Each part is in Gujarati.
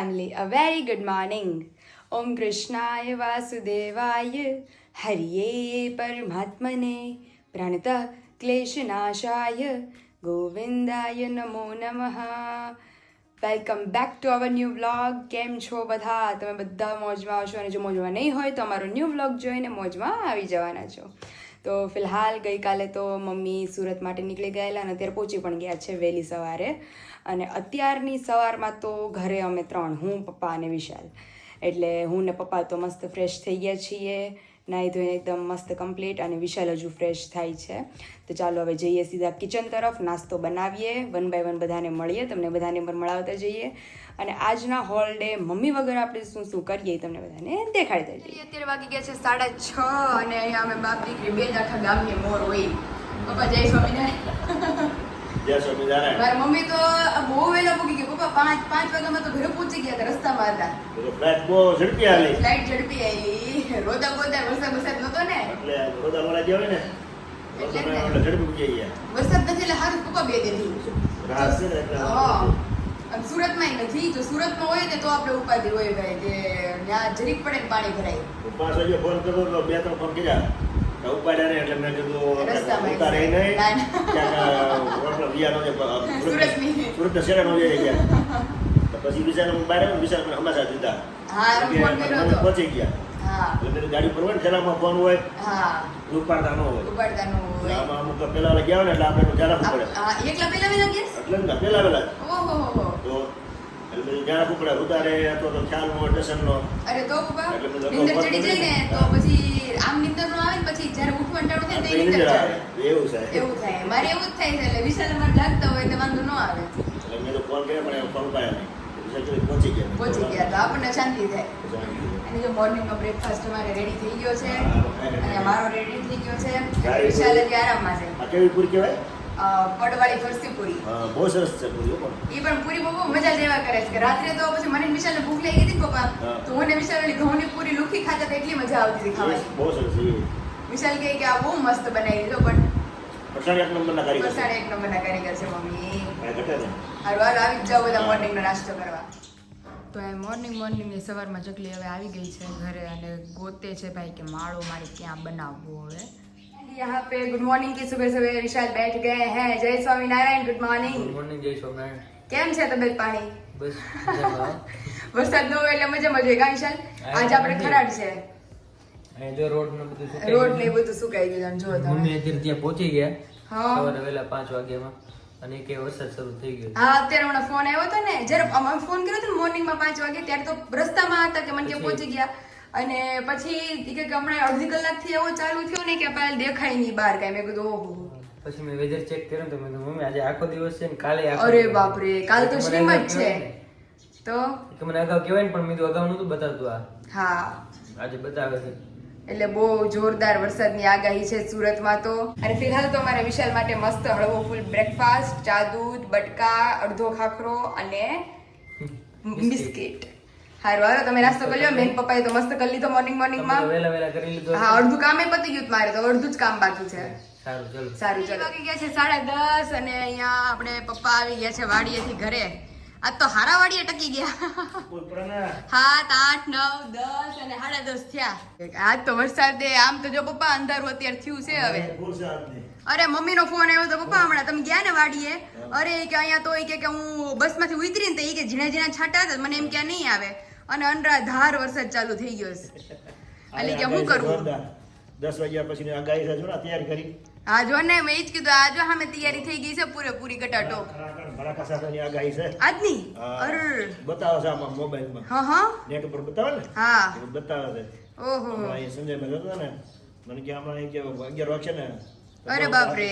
family, a very good morning ઓમ કૃષ્ણાય વાસુદેવાય હરિયે પરમાત્મને પ્રણત ક્લેશનાશાય ગોવિંદાય નમો Namaha. Welcome back to our new vlog કેમ છો બધા? તમે બધા મોજમાં આવશો અને જો મોજમાં નહીં હોય તો અમારો ન્યૂ વ્લોગ જોઈને મોજમાં આવી જવાના છો. તો ફિલહાલ ગઈકાલે તો મમ્મી સુરત માટે નીકળી ગયેલા અને અત્યારે પહોંચી પણ ગયા છે વહેલી સવારે. અને અત્યારની સવારમાં તો ઘરે અમે ત્રણ, હું, પપ્પા અને વિશાલ. એટલે હું ને પપ્પા તો મસ્ત ફ્રેશ થઈ ગયા છીએ. નાહી ધોઈને એકદમ મસ્ત કમ્પ્લીટ અને વિશાલ હજુ ફ્રેશ થાય છે. તો ચાલો હવે જઈએ સીધા કિચન તરફ, નાસ્તો બનાવીએ. વન બાય વન બધાને મળીએ, તમને બધાને પણ મળાવતા જઈએ. અને આજના હોલ ડે મમ્મી વગર આપણે શું શું કરીએ તમને બધાને દેખાડતા જઈએ અત્યારે વાગી ગયા છે સાડા છ અને અહીંયા અમે બાપ દીકરી બે આખા ગામની મોર હોય. પપ્પા જય સ્વામિનારાયણ. જય સ્વામિનારાયણ. મારી મમ્મી તો બહુ વહેલા પૂગી ગઈ. પપ્પા પાંચ પાંચ વાગ્યામાં તો ઘરે પહોંચી ગયા હતા રસ્તામાં હતા. ફ્લાઇટ બહુ ઝડપી હાલી. ફ્લાઇટ ઝડપી આવી રોદા બોદા વરસાદ વરસાદ નતો ને. એટલે રોદા વાળા જે હોય ને એટલે રોદા જ ને. એટલે ઝડપી પૂજી ગયા. વરસાદ નથી એટલે હારું પપ્પા બે દીધી. રાત છે એટલે હા. અને સુરતમાં નથી. જો સુરતમાં હોય ને તો આપણે ઉપાધિ હોય ભાઈ કે ત્યાં જરીક પડે પાણી ભરાય. પાંચ વાગે ફોન કર્યો બે ત્રણ ફોન કર્યા. ઉપાડ્યા ને એટલે મેં કીધું ઉતારે નહીં. ક્યાંક વિયાનો જે. જે પછી વિશાલ હું બહાર આવ્યો વિશાલ મને હમાસા દીધા. પહોંચી ગયા. એટલે ગાડી પર હોય ને જલામાં ફોન હોય. ઉપાડતા ન હોય. આમાં અમુક પેલા ગયા ને એટલે આપણે ધ્યાન પડે પેલા એટલે પેલા પેલા તો એટલે બધું ધ્યાન રાખવું ઉતારે અથવા તો ખ્યાલ નો સ્ટેશન અરે તો પપ્પા એટલે બધું નિંદર અગાઉ ચડી જાય ને તો પછી આમ નિંદર નો આવે ને પછી જ્યારે ઉઠવાનું ટાણું થાય તો એ નિંદર એવું છે એવું થાય મારે એવું જ થાય છે એટલે વિશાલ અમારે જાગતા હોય તો વાંધો ન આવે. એટલે મેં તો ફોન કર્યો પણ ફોન પાયા નહીં. પહોંચી ગયા. પહોંચી ગયા તો આપણને શાંતિ થાય. અને જો મોર્નિંગનો બ્રેકફાસ્ટ અમારે રેડી થઈ ગયો છે અને મારો રેડી થઈ ગયો છે વિશાલ પૂરી. આરામમાં છે. કેવી પૂરી કહેવાય? પડવાળી ફરસી પૂરી. બહુ સરસ છે પૂરી પણ. એ પણ પૂરી બહુ મજા લેવા કરે છે કે રાત્રે તો પછી મને ને વિશાલને ભૂખ લાગી હતી પપ્પા તો હું ને વિશાલ ઓલી ઘઉંની પૂરી લુખી ખાતા તો એટલી મજા આવતી હતી ખાવાની. બહુ સરસ વિશાલ કહે કે આ બહુ મસ્ત બનાવી દીધો પણ. પછાડી એક નંબરના કારીગર વરસાડ એક નંબરના કારીગર છે મમ્મી. હારું હારું આવી જ જાઓ બધા મોર્નિંગનો નાસ્તો કરવા. તો એ મોર્નિંગ મોર્નિંગની સવારમાં ચકલી હવે આવી ગઈ છે ઘરે અને ગોતે છે ભાઈ કે માળો મારે ક્યાં બનાવવો હવે. यहाँ पे गुड मॉर्निंग की सुबह सुबह विशाल बैठ गए हैं जय Swami Narayan good morning good morning જય સ્વામિનારાયણ કેમ છે તબિયત પાણી બસ મજામાં. વરસાદ ન હોય એટલે મજા મજા કા વિશાલ આજે આપણે ખરાડ છે અહીં જો રોડ ને બધું સુકાઈ રોડ ને એ ગયું બધું સુકાઈ ગયું તમે જો મમ્મી તમે અત્યારે ત્યાં પહોંચી ગયા હા. સવારે વહેલા પાંચ વાગ્યામાં અને કે વરસાદ શરૂ થઈ ગયો હા અત્યારે હમણાં ફોન આવ્યો હતો ને જ્યારે અમે ફોન કર્યો હતો ને મોર્નિંગમાં પાંચ વાગે ત્યારે તો રસ્તામાં હતા કે મને કે પછી- પહોંચી ગયા અને પછી કે હમણાં અડધી કલાકથી એવો ચાલુ થયો ને કે પાલ દેખાય નહીં બહાર કાંઈ. મેં કીધું ઓહો. પછી મેં વેધર ચેક કર્યો તો મેં મમ્મી આજે આખો દિવસ છે ને કાલે અરે બાપ બાપરે કાલ તો મને જ છે. તો? કે મને અગાઉ કહેવાય ને પણ મેં તો અગાઉ નહોતું બતાવતું આ. હા. આજે બતાવે છે. એટલે બહુ જોરદાર વરસાદની આગાહી છે સુરતમાં તો. અને ફિલહાલ તો અમારા વિશાલ માટે મસ્ત હળવો ફૂલ બ્રેકફાસ્ટ ચા દૂધ બટકા અડધો ખાખરો અને બિસ્કિટ. હારું હાલો તમે નાસ્તો કરી લો મેન પપ્પાએ તો મસ્ત કરી લીધો મોર્નિંગ મોર્નિંગમાં. વેલા વહેલા કરી લીધો. હા અડધું કામે પતી ગયું મારે તો અડધું જ કામ બાકી છે. સારું ચલો. સારું ચલો. વાગી ગયા છે સાડા દસ અને અહીંયા આપણે પપ્પા આવી ગયા છે વાડીએથી ઘરે. આજ તો હારા વાડીએ ટકી ગયા. સાત આઠ નવ દસ અને સાડા દસ થયા. આજ તો વરસાદ આમ તો જો પપ્પા અંધારું અત્યારે થયું છે હવે. અરે મમ્મી નો. ફોન આવ્યો તો પપ્પા હમણાં તમે ગયા ને વાડીએ? અરે કે અહીંયા તો એ કે કે હું બસમાંથી ઉતરી ને તો એ કે ઝીણા ઝીણા છાંટા હતા મને એમ ક્યાં નહીં આવે. અને અનરાધાર ધાર વરસાદ ચાલુ થઈ ગયો છે. એટલે કે હું જોરદાર. દસ વાગ્યા પછી આગાહી છે જો ને તૈયારી કરી. હા જો ને મેં જ કીધું આ જો સામે તૈયારી થઈ ગઈ છે પૂરેપૂરી કટાટો ખરાખર ભડાકા સાથેની આગાહી છે. આજની. અર બતાવે છે આમાં મોબાઈલમાં. હા હા. નેટ ઉપર બતાવે ને. હા. બતાવે છે. ઓહો. અહીં સંજયભાઈ જતો ને મને કે હમણાં કે અગિયાર વાગશે ને. તો અરે બાપરે.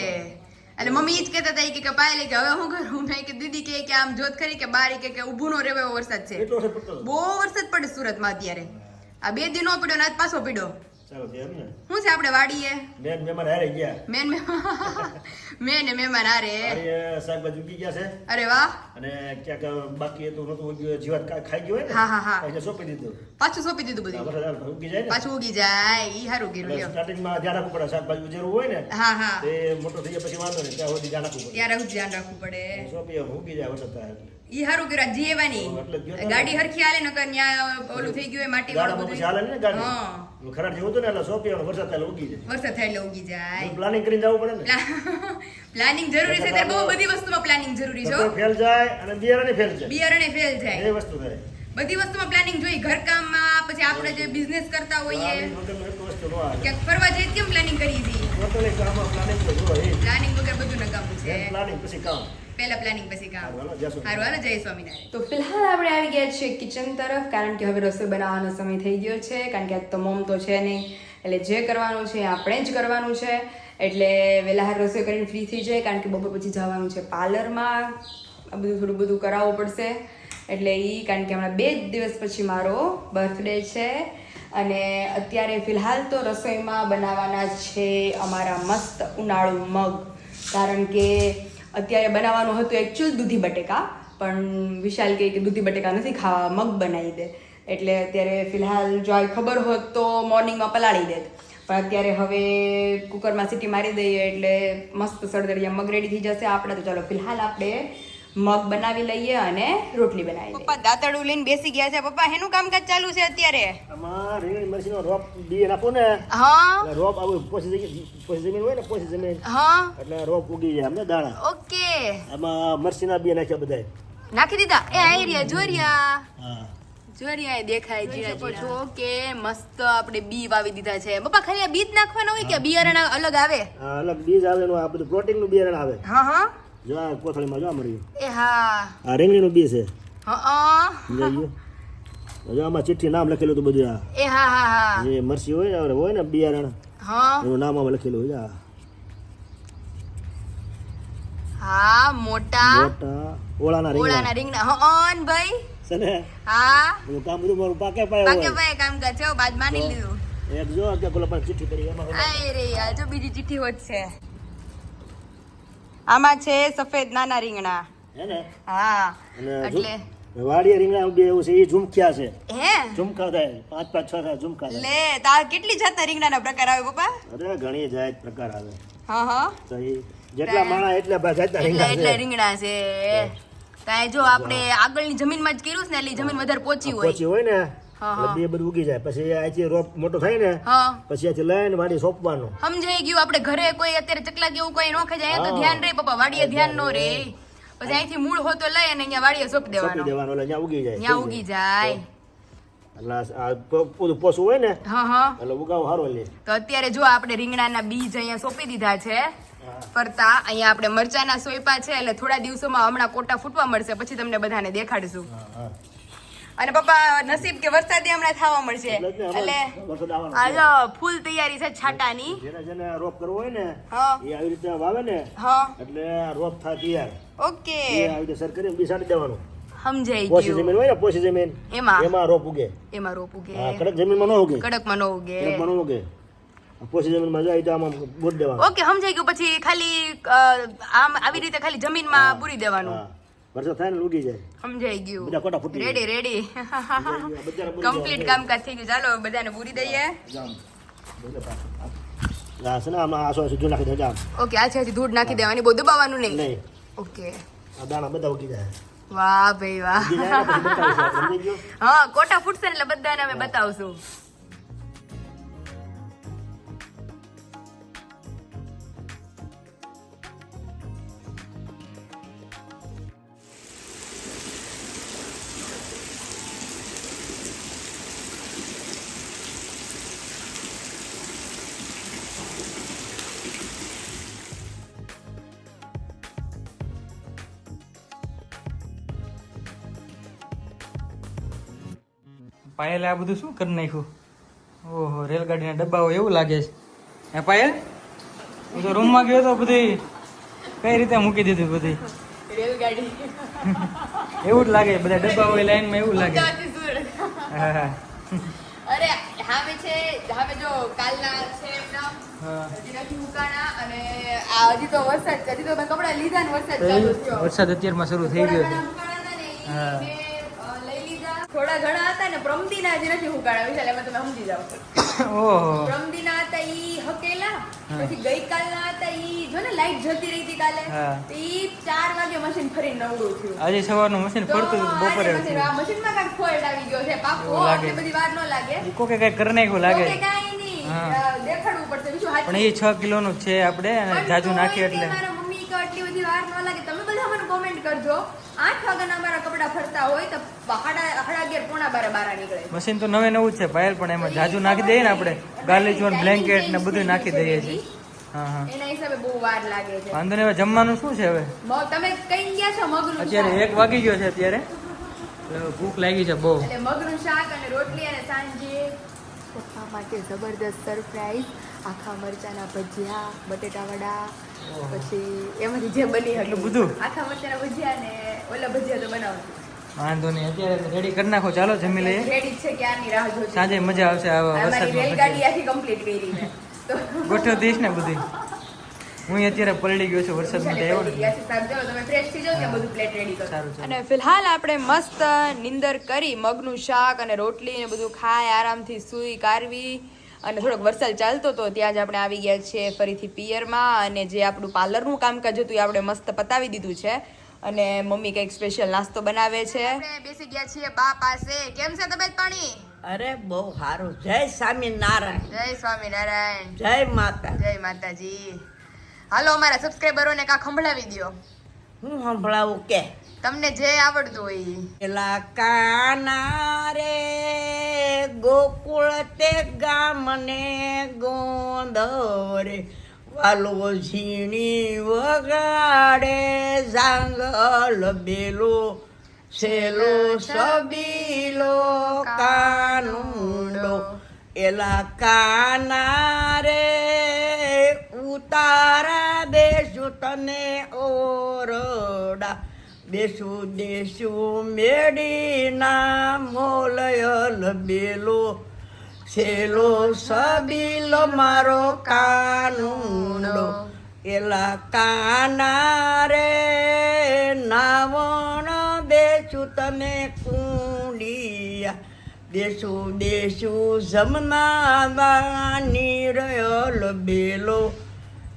એટલે મમ્મી જ કહેતા હતા કે પાયલે કે હવે હું કરું? મેં કે દીદી કે કે આમ જોત ખરી કે બારી કે કે ઊભું નો રહેવો વરસાદ છે. બહુ વરસાદ પડે સુરતમાં અત્યારે. આ બે દિનો પડ્યો ને આજ પાછો પડ્યો. ચાલો છે એમ ને. શું છે આપણે વાડીએ? મેન મહેમાન હારે ગયા. મેન મેન મહેમાન હારે. શાકભાજી ઉગી ગયા છે. અરે વાહ. અને ક્યાંક બાકી હતું નહોતું ઉગ્યું જીવાત ખાઈ ગયું ને હા, હા, હા. એટલે સોંપી દીધું. પાછું સોંપી દીધું બધું. ઉગી જાય પાછું ઉગી જાય ઈ હારું એટલે લ્યો. સ્ટાર્ટિંગમાં ધ્યાન રાખવું પડે શાકભાજી ઉજેરવું હોય ને હા હા. તે મોટો થઈ ગયા પછી વાંધો નહીં ત્યાં સુધી ધ્યાન રાખવું પડે. ત્યારે હું ધ્યાન રાખવું પડે. સોંપી ઉગી જાય વરસાદ. ઈ હારું કર્યું જીએવાની. ગાડી હરખી હાલે નકર ન્યા ઓલું થઈ ગયું માટી વાળું પછી હાલે ને ગાડી? હા. ખરાડ જેવું હતું ને એટલે સોંપી આવવાનું, વરસાદ થાય ઉગી જાય. વરસાદ થાય ઉગી જાય. પ્લાનિંગ કરીને જવું પડે ને. પ્લાનિંગ જરૂરી છે ત્યારે બહુ બધી વસ્તુમાં પ્લાનિંગ જરૂરી છે ફેલ જાય અને બિયારણે ફેલ જાય. બિયારણે ફેલ જાય. એ વસ્તુ થાય. બધી વસ્તુમાં પ્લાનિંગ જોઈ ઘરકામમાં પછી આપણે જે બિઝનેસ કરતા હોઈએ. ક્યાંક ફરવા જઈએ કેમ પ્લાનિંગ કરીએ છીએ? પ્લાનિંગ વગર બધું નકામું છે. પ્લાનિંગ પછી કામ. પહેલા પ્લાનિંગ પછી કામ. હારું, હાલો, જય સ્વામિનારાયણ. તો ફિલહાલ આપણે આવી ગયા છીએ કિચન તરફ કારણ કે હવે રસોઈ બનાવવાનો સમય થઈ ગયો છે કારણ કે આજ તો મોમ તો છે નહીં. એટલે જે કરવાનું છે એ આપણે જ કરવાનું છે. એટલે વહેલા હાર રસોઈ કરીને ફ્રી થઈ જાય કારણ કે બપોર પછી જવાનું છે પાર્લરમાં. આ બધું થોડું બધું કરાવવું પડશે. એટલે એ કારણ કે હમણાં બે જ દિવસ પછી મારો બર્થડે છે. અને અત્યારે ફિલહાલ તો રસોઈમાં બનાવવાના છે અમારા મસ્ત ઉનાળુ મગ. કારણ કે અત્યારે બનાવવાનું હતું એકચ્યુઅલ દૂધી બટેકા, પણ વિશાલ કહે કે દૂધી બટેકા નથી ખાવા, મગ બનાવી દે. એટલે અત્યારે ફિલહાલ જો ખબર હોત તો મોર્નિંગમાં પલાળી દેત. પણ અત્યારે હવે કુકરમાં સીટી મારી દઈએ એટલે મસ્ત સળદળિયા મગ રેડી થઈ જશે. આપણે તો ચાલો ફિલહાલ આપણે મગ બનાવી લઈએ અને રોટલી બનાવી લઈએ. પપ્પા દાતરડું લઈને બેસી ગયા છે. પપ્પા એનું કામકાજ ચાલુ છે અત્યારે? આમાં રીંગણી મરચીનો રોપ બી નાખો ને. હા. રોપ આવું પોસી જમીન પોસી જમીન હોય ને પોસી જમીન. હા. એટલે રોપ ઉગી જાય અમને દાણા. ઓકે. આમાં મરચીના બી નાખ્યા બધાય નાખી દીધા? એ આયરિયા જોરિયા હા. જોરિયા દેખાય જીરા છો કે મસ્ત આપણે બી વાવી દીધા છે. પપ્પા ખાલી આ બીજ નાખવાના હોય કે બિયારણ અલગ આવે? અલગ બીજ આવે આ બધું પ્રોટીનનું બિયારણ આવે. હા હા. જો આ કોથળીમાં જો આ મરી એ હા આ રીંગણીનું બી છે હા? જો આમાં ચિઠ્ઠી નામ લખેલું હતું બધું આ એ હા હા હા જે મરચી હોય ને હોય ને બિયારણ હા એનું નામ આમાં લખેલું હોય આ હા મોટા મોટા ઓળાના ઓળાના રીંગણા રીંગણા હન ભાઈ છે ને હા બધું કામ બધું મારું પાકે પાય પાકે ભાઈ કામ કર છે બાદ માની લીધું એક જો કે પેલો પણ ચિઠ્ઠી કરી એમાં આય રે યાર જો બીજી ચિઠ્ઠી હોત છે આમાં છે સફેદ નાના રીંગણા. હે ને? હા એટલે વાડીએ રીંગણા બે એવું છે એ ઝુમખ્યા છે. હે? ઝુમખા થાય પાંચ પાંચ છ થાય ઝુમખા લે તા કેટલી જાતના રીંગણાના પ્રકાર આવે પપ્પા? અરે ઘણી જાત પ્રકાર આવે. હા હા. તો જેટલા માણા એટલા જાતના રીંગણા એટલે છે. રીંગણા છે. તાય જો આપણે આગળની જમીનમાં જ કર્યું છે ને એટલે જમીન વધારે પોચી હોય. પોચી હોય ને. બે બધું ઉગી જાય. પછી આથી રોપ મોટો થાય ને પછી આથી લઈને વાડી સોંપવાનું. સમજાઈ ગયું. આપણે ઘરે કોઈ અત્યારે ચકલા કેવું કોઈ નો ખાઈ જાય તો ધ્યાન રે પપ્પા વાડીએ ધ્યાન નો રે. પછી અહીંથી મૂળ હોતો લઈ અને અહીંયા વાડીએ સોંપી સોંપી દેવાનો. દેવાનું એટલે અહીંયા ઉગી જાય. ત્યાં ઉગી જાય. પોસું હોય ને હા હા. એટલે ઉગાવ સારો લે. તો અત્યારે જો આપણે રીંગણાના બીજ અહીંયા સોંપી દીધા છે. ફરતા અહીંયા આપણે મરચાના સોયપા છે એટલે થોડા દિવસોમાં હમણાં કોટા ફૂટવા મળશે પછી તમને બધાને દેખાડીશું. અને પપ્પા નસીબ કે વરસાદી હમણાં થવા મળશે. એટલે જ ને એટલે હમણાં વરસાદ આવવાનો આ છે. જો ફૂલ તૈયારી છે છાટાની. જેને જેને રોપ કરવો હોય ને એ આવી રીતે વાવે ને એટલે રોપ થાય તૈયાર. ઓકે. એ આવી રીતે સર કરીને બિસાડી દેવાનું. સમજાઈ પોસી ગયું. જમીન હોય ને પોસી જમીન એમાં? એમાં રોપ ઉગે. એમાં રોપ ઉગે. કડક જમીનમાં ન ઉગે. કડકમાં ન ઉગે. કડકમાં ન ઉગે. પોસી જમીનમાં જાય તો આમાં બોટ દેવાનું. ઓકે સમજાઈ ગયું. પછી ખાલી આમ આવી રીતે ખાલી જમીનમાં પૂરી દેવાનું. વરસાદ થાય ને ઉગી જાય. સમજાઈ ગયું. બધા કોટા ફૂટી રેડી રેડી કમ્પ્લીટ કામકાજ થઈ ગયું. ચાલો બધાને પૂરી દઈએ. છે ને આમાં આસો સીધું નાખી દે ઓકે આ છે ધૂળ નાખી દેવાની. બહુ દબાવવાનું નહીં. નહીં. ઓકે. આ દાણા બધા ઉગી જાય. વાહ ભાઈ વાહ. ને હા કોટા ફૂટશે ને એટલે બધાને અમે બતાવશું. પાયલે આ બધું શું કરી નાખ્યું? ઓહો રેલગાડીના ડબ્બા હોય એવું લાગે છે. હે પાયલ? હું તો રૂમમાં ગયો તો બધી કઈ રીતે મૂકી દીધી બધી? રેલગાડી. એવું જ લાગે બધા ડબ્બા હોય લાઈનમાં એવું લાગે. હા અરે હામે છે હામે જો કાલના છે એમના વરસાદ અત્યારમાં શરૂ થઈ ગયો છે. હા. થોડા ઘણા હતા ને પ્રમદીના હજી નથી ઉકાળા વિશાલ એમાં તમે સમજી જાઓ. ઓહો. પ્રમદીના હતા ઈ હકેલા. પછી ગઈકાલના હતા ઈ જો ને લાઈટ જતી રહી હતી કાલે તો ઈ ચાર વાગે મશીન ફરી નવડું થયું. આજે સવારનું મશીન ફરતું બપોરે મશીન- આ મશીનમાં કાંઈક ફોલ્ટ આવી ગયો છે પાકો એવું લાગે. બધી વાર ન લાગે. કોકે કઈ કરી નાખ્યું લાગે. કાંઈ નહીં. દેખાડવું પડશે. પણ એ છ કિલોનું નું છે આપણે જાજુ નાખીએ એટલે. મારા મમ્મી કે આટલી બધી વાર ન લાગે. તમે બધા મને કોમેન્ટ કરજો. આઠ વાગ્યાના અમારા કપડાં ફરતા હોય તો સાડા સાડા અગિયાર પોણા બારે બારા નીકળે. મશીન તો નવે નવું છે પાયલ પણ એમાં જાજુ નાખી દઈએ ને આપણે. ગાલીચોન બ્લેન્કેટ ને બધું નાખી દઈએ છીએ. હા હા. એના હિસાબે બહુ વાર લાગે છે. વાંધો નહીં જમવાનું શું છે હવે? તમે કઈ ગયા છો મગનું અત્યારે એક વાગી ગયો છે અત્યારે. ભૂખ લાગી છે બહુ. એટલે મગનું શાક અને રોટલી અને સાંજે. પપ્પા માટે જબરદસ્ત સરપ્રાઈઝ આખા મરચાના ભજીયા બટેટા વડા પછી એમાંથી જે બની એટલું બધું? આખા મરચાના ભજીયા ને ઓલા ભજીયા તો બનાવું વાંધો નહીં અત્યારે રેડી કરી નાખો. ચાલો જમી લઈએ. રેડી છે ક્યારની રાહ જોતી. સાંજે મજા આવશે આવા વરસાદમાં રેલગાડી આખી કમ્પ્લીટ કરી મેં ગોઠવ દઈશ ને બધી. હું અત્યારે પલડી ગયો છું વરસાદ માટે આવ્યો ને તમે ફ્રેશ થઈ જાઓ ત્યાં બધું પ્લેટ રેડી કરો. સારું ચાલો. અને ફિલહાલ આપણે મસ્ત નિંદર કરી મગનું શાક અને રોટલી ને બધું ખાય આરામથી સૂઈ કારવી. અને થોડોક વરસાદ ચાલતો હતો ત્યાં જ આપણે આવી ગયા છીએ ફરીથી પિયરમાં અને જે આપણું પાર્લરનું કામકાજ હતું એ આપણે મસ્ત પતાવી દીધું છે. અને મમ્મી કંઈક સ્પેશિયલ નાસ્તો બનાવે છે. આપણે બેસી ગયા છીએ બા પાસે. કેમ છે તબિયત પાણી? અરે બહુ સારું. જય સ્વામિનારાયણ. જય સ્વામિનારાયણ. જય માતા. જય માતાજી. હાલો અમારા સબસ્ક્રાઈબરોને કાં સંભળાવી દ્યો. હું સંભળાવું કે? તમને જે આવડતું હોય. પેલા કાના રે, ગોકુળ તે ગામને ગોંધરે વાલો ઝીણી વગાડે જાંગલ બેલો, સેલો સબીલો, કાનુડો એલા કાના રે, ઉતારા દેશું તને ઓરડા બેસું દેસુ મેડીના મોલયલ બેલો. સેલો સબીલ મારો કાનુડો. એલા કાના રે નાવણ બેસુ તમે કુંડિયા. દેશું દેશું જમના નિરયલ બેલો.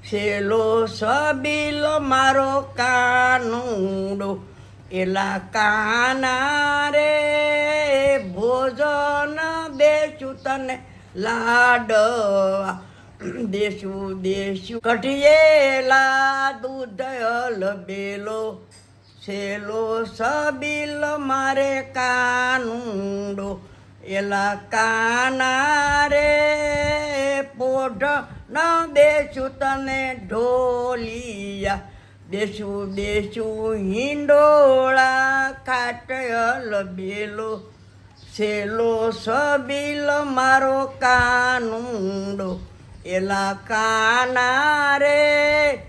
છેલો સબીલ મારો કાનુડો, એલા કાના રે, ભોજન દેશું તને લાડવા. દેશું દેશું, કઢિયેલા દૂધ બેલો. છેલો સબીલ મારે કાનુડો એલા કાના રે પોઢ ન દેશું તને ઢોલિયા. દેશું દેશું હિંડોળા ખાટયલ બેલો. છેલો સબીલ મારો કાનુંડો. એલા કાના રે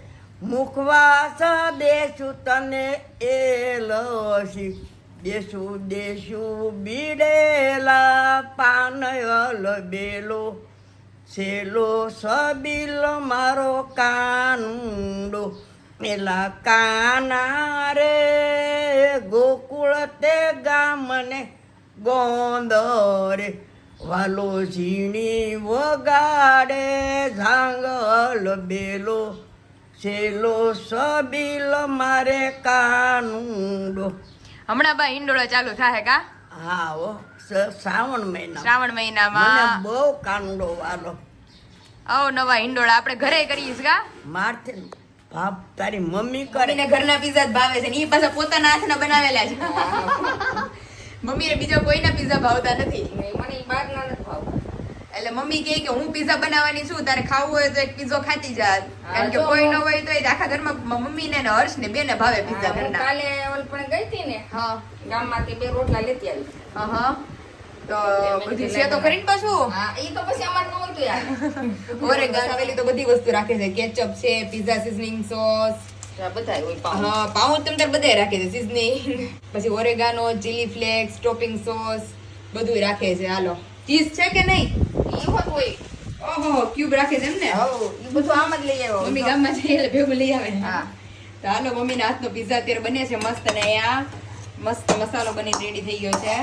મુખવાસ દેશું તને એલસી દેશું દેસુ બીડેલા પાનયલ બેલો, છેલો સબીલ મારો કાનુડો. એલા કાના રે ગોકુળ તે ગામને ગોંદરે, વાલો ઝીણી વગાડે ઝાંગલ બેલો, છેલો સબીલ મારે કાનુડો. હમણાં બા હિંડોળા ચાલુ થાય કા? હા ઓ શ્રાવણ મહિના. શ્રાવણ મહિનામાં. બહુ કાંડો વાલો. આવો નવા હિંડોળા આપણે ઘરે કરીશ કા? મારથી બાપ તારી મમ્મી કરે. ને ઘરના પીઝા જ ભાવે છે ને ઈ પાછા પોતાના હાથના બનાવેલા છે. મમ્મીને બીજા કોઈના પીઝા ભાવતા નથી. મને ઈ બહારના. એટલે મમ્મી કહે કે હું પીઝા બનાવવાની છું તારે ખાવું હોય તો એક પીઝો ખાતી જા. કારણ કે કોઈ ન હોય તો એ આખા ઘરમાં મમ્મી ને હર્ષ ને બેને ભાવે પીઝા ઘરના કાલે ઓલ પણ ગઈ હતી ને હા. ગામમાંથી બે રોટલા લેતી આવી. હા તો બધી છે તો કરીને પાછું? હા એ તો પછી અમારનું હતું યાર. ઓરે પેલી તો બધી વસ્તુ રાખે છે. કેચઅપ છે પીઝા સિઝનિંગ સોસ પાઉં. તમ તાર રાખે છે સિઝનિંગ પછી oregano chilli flakes topping sauce બધું રાખે છે. હાલો. ચીઝ છે કે નહીં? ઈ હોત હોય ઓહો ક્યુબ રાખે છે એમ ને? બધું આમ જ લઈ આવ્યો. મમ્મી ગામમાં જઈએ એટલે ભેગું લઈ આવે. હા. તો હાલો મમ્મીના હાથનો પીઝા અત્યારે બને છે મસ્ત અને અહીંયા. મસ્ત મસાલો બની રેડી થઈ ગયો છે.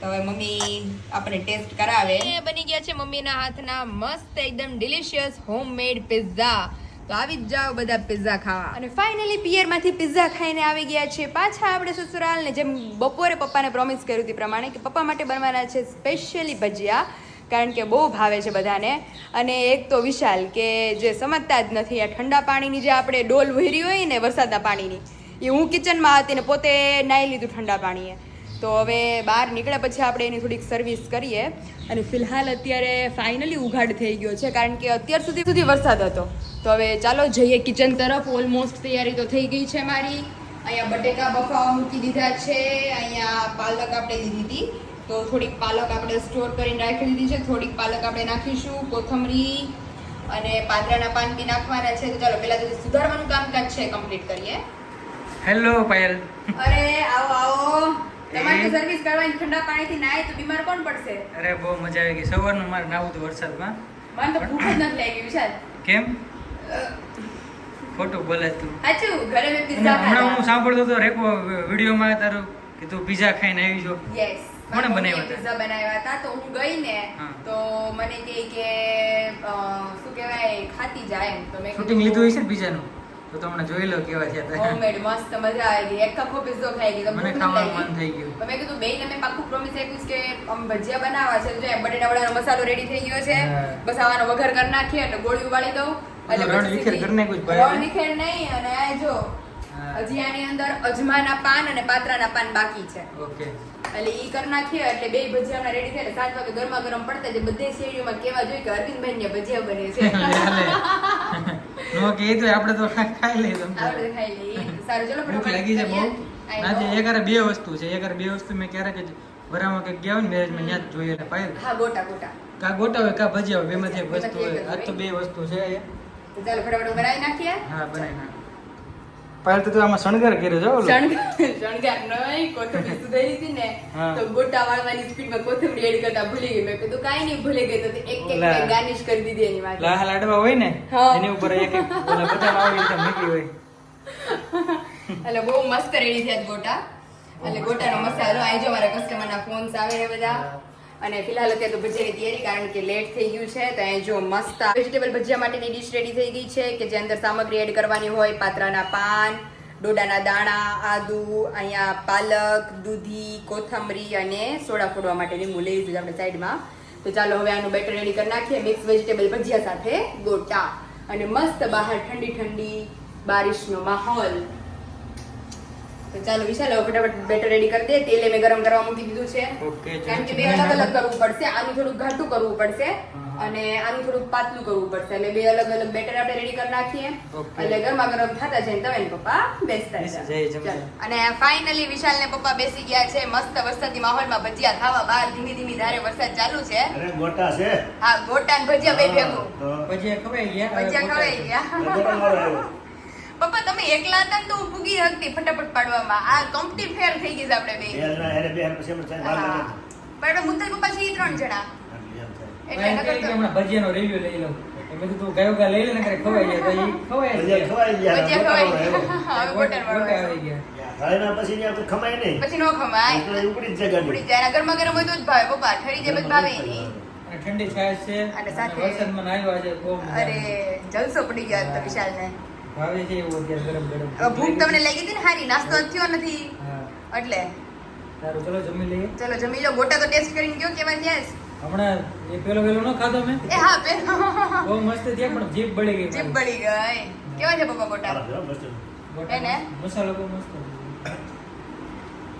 તો હવે મમ્મી આપણે ટેસ્ટ કરાવે. બની ગયા છે મમ્મીના હાથના મસ્ત એકદમ ડિલિશિયસ હોમમેડ પિઝા તો આવી જ જાઓ બધા પિઝા ખાવા. અને ફાઇનલી પિયરમાંથી પિઝા ખાઈને આવી ગયા છે પાછા આપણે સસુરાલ ને જેમ બપોરે પપ્પાને પ્રોમિસ કર્યું હતી પ્રમાણે કે પપ્પા માટે બનવાના છે સ્પેશિયલી ભજીયા. કારણ કે બહુ ભાવે છે બધાને. અને એક તો વિશાલ કે જે સમજતા જ નથી, આ ઠંડા પાણીની જે આપણે ડોલ વહેરી હોય ને વરસાદના પાણીની, એ હું કિચનમાં હતી ને પોતે નાહી લીધું ઠંડા પાણીએ. તો હવે બહાર નીકળ્યા પછી આપણે એની થોડીક સર્વિસ કરીએ. અને ફિલહાલ અત્યારે ફાઇનલી ઉઘાડ થઈ ગયો છે, કારણ કે અત્યાર સુધી સુધી વરસાદ હતો. તો હવે ચાલો જઈએ કિચન તરફ. ઓલમોસ્ટ તૈયારી તો થઈ ગઈ છે મારી. અહીંયા બટેકા બફાવા મૂકી દીધા છે. અહીંયા પાલક આપણે લીધી હતી. તો થોડીક પાલક આપણે સ્ટોર કરીને રાખી દીધી છે. થોડીક પાલક આપણે નાખીશું કોથમરી અને પાત્રાના પાન બી નાખવાના છે. તો ચાલો પહેલા તો સુધારવાનું કામકાજ છે કમ્પ્લીટ કરીએ. હેલો પાયલ. અરે આવો આવો. તમારે સર્વિસ કરવાની ઠંડા પાણીથી નાય તો બીમાર કોણ પડશે? અરે બહુ મજા આવી ગઈ. સવારનું મારે નાવું હતું વરસાદમાં. મને તો ભૂખ જ નથી લાગી વિશાલ. કેમ? ખોટું બોલે તું. સાચું? ઘરે મેં પિઝા ખાધા. હમણાં હું સાંભળતો હતો રેકો વિડીયોમાં તારું કે તું પીઝા ખાઈને આવી છો યસ કોણે બનાવ્યા હતા? પિઝા બનાવ્યા હતા તો હું ગઈ ને તો મને કહે કે શું કહેવાય ખાતી જાય એમ. તો મેં શૂટિંગ લીધું હશે ને પીઝાનું તો તમને જોઈ લો કેવા છે હોમમેડ મસ્ત મજા આવી ગઈ. એક કપ પિઝો ખાઈ ગઈ. તો મને ખાવાનું મન થઈ ગયું. તો મેં કીધું બેન મેં પાક્કું પ્રોમિસ આપ્યું કે આમ ભજીયા બનાવવા છે. જો બટેટા વડાનો મસાલો રેડી થઈ ગયો છે. બસ આવાનો વઘાર કરી નાખીએ એટલે ગોળી ઉબાળી દઉં. એટલે રણ પછી વિખેર સીધી- કરી નાખ્યું છે ભાઈ. રણ વિખેર નહીં અને આ જો. હજી આની અંદર અજમાના પાન અને પાત્રાના પાન બાકી છે. ઓકે. એટલે ઈ કરી નાખીએ એટલે બે ભજીયા રેડી થાય એટલે સાત વાગે ગરમા ગરમ પડતા જે બધે શેરીઓમાં કેવા જોઈએ કે અરવિંદભાઈ ને ભજીયા બને છે. નો કે તો આપણે તો ખાઈ લઈએ આપણે ખાઈ લઈએ. સારું. ચલો ભૂખ લાગી છે બહુ. કરીએ. I ના know. એક હારે બે વસ્તુ છે. એક બે વસ્તુ મેં ક્યારેક જ વરામાં કે ગયા હોય ને મેરેજમાં ત્યાં જ જોઈએ એટલે પાયલ. હા ગોટા ગોટા. કા ગોટા હોય કા ભજીયા હોય બેમાંથી એક વસ્તુ હોય. આ તો બે વસ્તુ છે. ચાલો ફટાફટ બનાવી નાખીએ. હા બનાવી નાખ. પાયલ તો તું આમાં શણગાર કર્યો છે શણગાર નહીં કોથમરી સુધારી હતી ને. તો ગોટા વાળવાની સ્પીડમાં કોથમરી એડ કરતા ભૂલી ગઈ. મેં કીધું કાંઈ નહીં ભૂલી ગઈ. તો એક એક. ગાર્નિશ કરી દીધી એની માથે લાહ લાડવા હોય ને. એની ઉપર એક એક બદામ આવી રીતે મૂકી હોય. એટલે બહુ મસ્ત રેડી થયા ગોટા. એટલે ગોટાનો મસાલો. અહીં જો મારા કસ્ટમરના ફોન્સ આવે બધા. અને ફિલહાલ અત્યારે તો ભજીયાની તૈયારી, કારણ કે લેટ થઈ ગયું છે, તો અહીં જો મસ્ત વેજીટેબલ ભજીયા માટેની ડીશ રેડી થઈ ગઈ છે, કે જે અંદર સામગ્રી એડ કરવાની હોય, પાત્રાના પાન, ડોડાના દાણા, આદુ, અહીંયા પાલક, દૂધી, કોથમરી અને સોડા ફોડવા માટેની હું લઈ લીધું આપણે સાઈડમાં તો ચાલો હવે આનું બેટર રેડી કરી નાખીએ મિક્સ વેજીટેબલ ભજીયા સાથે ગોટા. અને મસ્ત બહાર ઠંડી ઠંડી બારિશનો માહોલ. તો ચાલો વિશાલ હવે ફટાફટ બેટર રેડી કરી દે. તેલ મેં ગરમ કરવા મૂકી દીધું છે. ઓકે, કારણ કે બે અલગ અલગ કરવું પડશે. આનું થોડું ઘાટું કરવું પડશે અને આનું થોડું પાતળું કરવું પડશે. એટલે બે અલગ અલગ બેટર આપણે રેડી કરી નાખીએ. એટલે ગરમા ગરમ થતા જાય તમે પપ્પા બેસતા જાય. અને ફાઇનલી વિશાલ ને પપ્પા બેસી ગયા છે. મસ્ત વરસાદી માહોલમાં ભજીયા ખાવા બહાર. ધીમી ધીમી ધારે વરસાદ ચાલુ છે. ગોટા છે. હા ગોટા ને ભજીયા બે ભેગું ભજીયા ખવાઈ ગયા? ભજીયા ખવાઈ ગયા. પપ્પા તમે એકલા હતા ને તો હું ભૂગી શકતી ફટાફટ પાડવામાં. આ કંપની ફેર થઈ ગઈ છે આપણે બે. હારે પછી એમ થાય, હા. પણ મુતલ પપ્પા છે ત્રણ જણા. છે. એમ થાય. એટલે એમ કહે કે નકર તો- હમણાં ભજીયાનો review લઈ લઉં. મેં કીધું તું ગા લઈ લે ને ખવાઈ તો ખવાઈ ગયા, ભજીયા ખવાઈ. આવી ગયા. પછી ખમાય નહીં. પછી નો ખમાય. એટલે ઉપડી જ જાય ગાડી. જાય. ગરમા ગરમ હોય તો જ ભાવે. પપ્પા ઠરી જાય પછી ભાવે નહીં. ઠંડી છાશ છે. અને સાથે- વરસાદમાં નાહ્યો આજે બહુ અરે જલસો પડી ગયા તો વિશાલ ને ભાવે છે એવું અત્યારે ગરમ ગરમ. ભૂખ તમને લાગી હતી ને હારી નાસ્તો જ થયો નથી. એટલે. સારું ચલો જમી લઈએ. ચલો જમી લો ગોટા તો ટેસ્ટ કરીને ગયો કેવા ત્યાં હમણાં એ પેલો પેલો ન ખાધો મેં એ હા પેલો. બહુ મસ્ત થયા પણ જીભ બળી ગઈ જીભ બળી ગઈ. કેવા છે પપ્પા ગોટા? એને? મસાલો બહુ મસ્ત.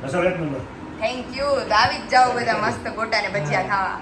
મસાલો એક નંબર. થેન્ક યુ આવી જ જાઓ બધા મસ્ત ગોટા ને ભજીયા ખાવા.